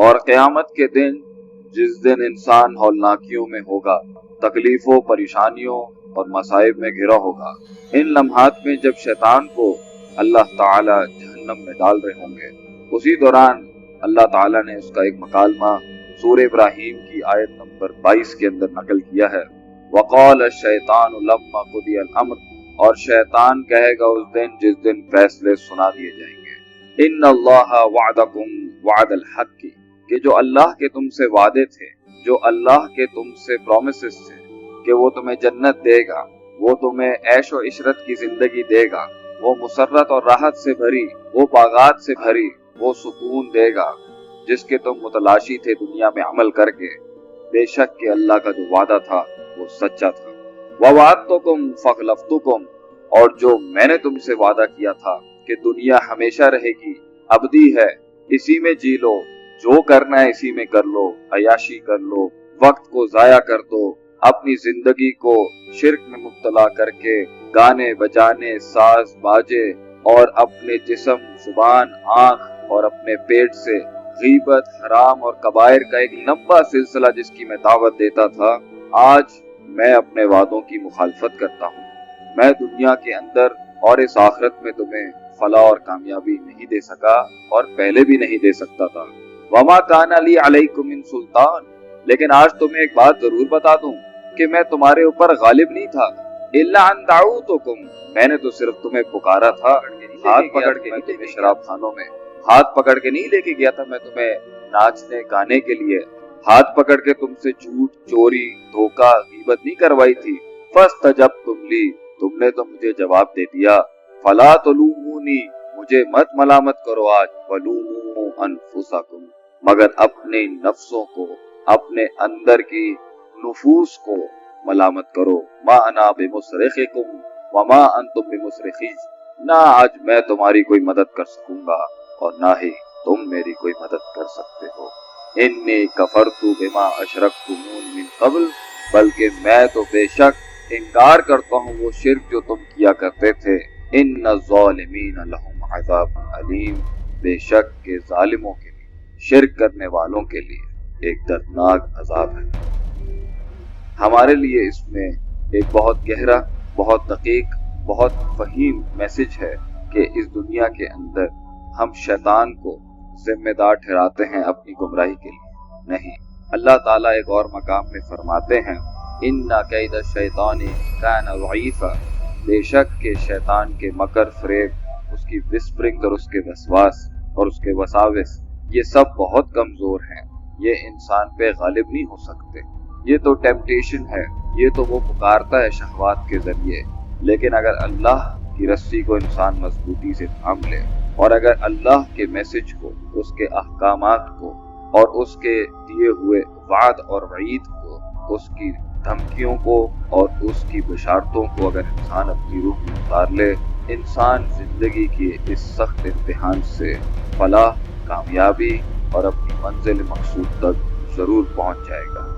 اور قیامت کے دن جس دن انسان ہولناکیوں میں ہوگا، تکلیفوں، پریشانیوں اور مصائب میں گھرا ہوگا۔ ان لمحات میں جب شیطان کو اللہ تعالی جہنم میں ڈال رہے ہوں گے، اسی دوران اللہ تعالی نے اس کا ایک مکالمہ سور ابراہیم کی آیت نمبر بائیس کے اندر نقل کیا ہے۔ وقال الشیطان لما قضی الامر اور شیطان کہے گا، اس دن جس دن فیصلے سنا دیے جائیں گے۔ ان اللہ وعدکم وعد الحق۔ کی کہ جو اللہ کے تم سے وعدے تھے، جو اللہ کے تم سے پرومسز تھے، کہ وہ تمہیں جنت دے گا، وہ تمہیں عیش و عشرت کی زندگی دے گا، وہ مسرت اور راحت سے بھری، وہ باغات سے بھری، وہ سکون دے گا، جس کے تم متلاشی تھے دنیا میں عمل کر کے۔ بے شک کہ اللہ کا جو وعدہ تھا، وہ سچا تھا۔ وواد تو کم فخلفتو کم اور جو میں نے تم سے وعدہ کیا تھا کہ دنیا ہمیشہ رہے گی، ابدی ہے، اسی میں جی لو۔ جو کرنا ہے اسی میں کر لو، عیاشی کر لو، وقت کو ضائع کر دو، اپنی زندگی کو شرک میں مبتلا کر کے گانے بجانے، ساز باجے اور اپنے جسم، زبان، آنکھ اور اپنے پیٹ سے غیبت، حرام اور کبائر کا ایک لمبا سلسلہ جس کی میں دعوت دیتا تھا، آج میں اپنے وعدوں کی مخالفت کرتا ہوں۔ میں دنیا کے اندر اور اس آخرت میں تمہیں فلاح اور کامیابی نہیں دے سکا اور پہلے بھی نہیں دے سکتا تھا۔ وما کان علی علیکم من سلطان۔ لیکن آج تمہیں ایک بات ضرور بتا دوں کہ میں تمہارے اوپر غالب نہیں تھا۔ اللہ ان دعوتکم۔ میں نے تو صرف تمہیں پکارا تھا۔ ہاتھ پکڑ کے نہیں تمہیں شراب خانوں میں۔ ہاتھ پکڑ کے نہیں لے کے گیا تھا۔ میں تمہیں ناچنے گانے کے لیے۔ ہاتھ پکڑ کے تم سے جھوٹ چوری دھوکہ غیبت نہیں کروائی تھی۔ فست جب تم لی۔ تم نے تو مجھے جواب دے دیا۔ فلا تلومونی۔ مجھے مت ملامت کرو آج۔ ولومو انفسکم۔ مگر اپنے نفسوں کو، اپنے اندر کی نفوس کو ملامت کرو۔ ما انا بمصرخکم وما انتم بمصرخی نہ آج میں تمہاری کوئی مدد کر سکوں گا اور نہ ہی تم میری کوئی مدد کر سکتے ہو۔ انی کفرتو بما اشرکتمون من قبل، بلکہ میں تو بے شک انکار کرتا ہوں وہ شرک جو تم کیا کرتے تھے۔ ان الظالمین لهم عذاب علیم۔ بے شک کے ظالموں کے شرک کرنے والوں کے لیے ایک دردناک عذاب ہے۔ ہمارے لیے اس میں ایک بہت گہرا، بہت دقیق، بہت فہیم میسج ہے کہ اس دنیا کے اندر ہم شیطان کو ذمہ دار ٹھہراتے ہیں اپنی گمراہی کے لیے۔ نہیں، اللہ تعالیٰ ایک اور مقام میں فرماتے ہیں ان نہ قید شیطانی کا نوعیفہ بے شک کے شیطان کے مکر فریب، اس کی وسپرنگ اور اس کے وسواس اور اس کے وساوس یہ سب بہت کمزور ہیں۔ یہ انسان پہ غالب نہیں ہو سکتے۔ یہ تو ٹیمپٹیشن ہے۔ یہ تو وہ پکارتا ہے شہوات کے ذریعے۔ لیکن اگر اللہ کی رسی کو انسان مضبوطی سے تھام لے، اور اگر اللہ کے میسج کو، اس کے احکامات کو، اور اس کے دیے ہوئے وعد اور وعید کو، اس کی دھمکیوں کو، اور اس کی بشارتوں کو اگر انسان اپنی روح میں اتار لے، انسان زندگی کے اس سخت امتحان سے فلاح کامیابی اور اپنی منزل مقصود تک ضرور پہنچ جائے گا۔